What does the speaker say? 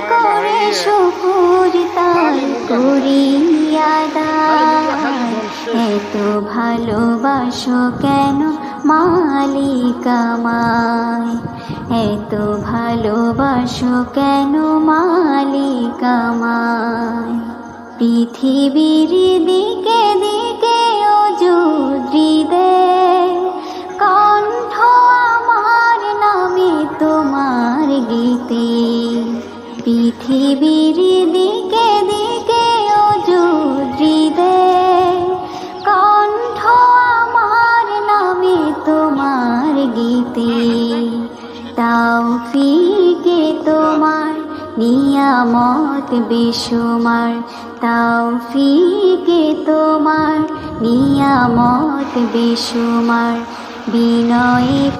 করে শুকুর দায় এত ভালোবাসো কেন মালিক আমায়? এত ভালোবাসো কেন মালিক আমায়? পৃথিবীর দিকে দিকে ও দে কণ্ঠ আমার নামে তোমার গীতে। পৃথিবীর দিকে দিকে ও দে কণ্ঠ আমার নামে তোমার গীতে। তাও ফিকে তোমার নিয়ামত বেসুমার তাও ফিকে তোমার নিয়ামত বেসুমার বিনয়ে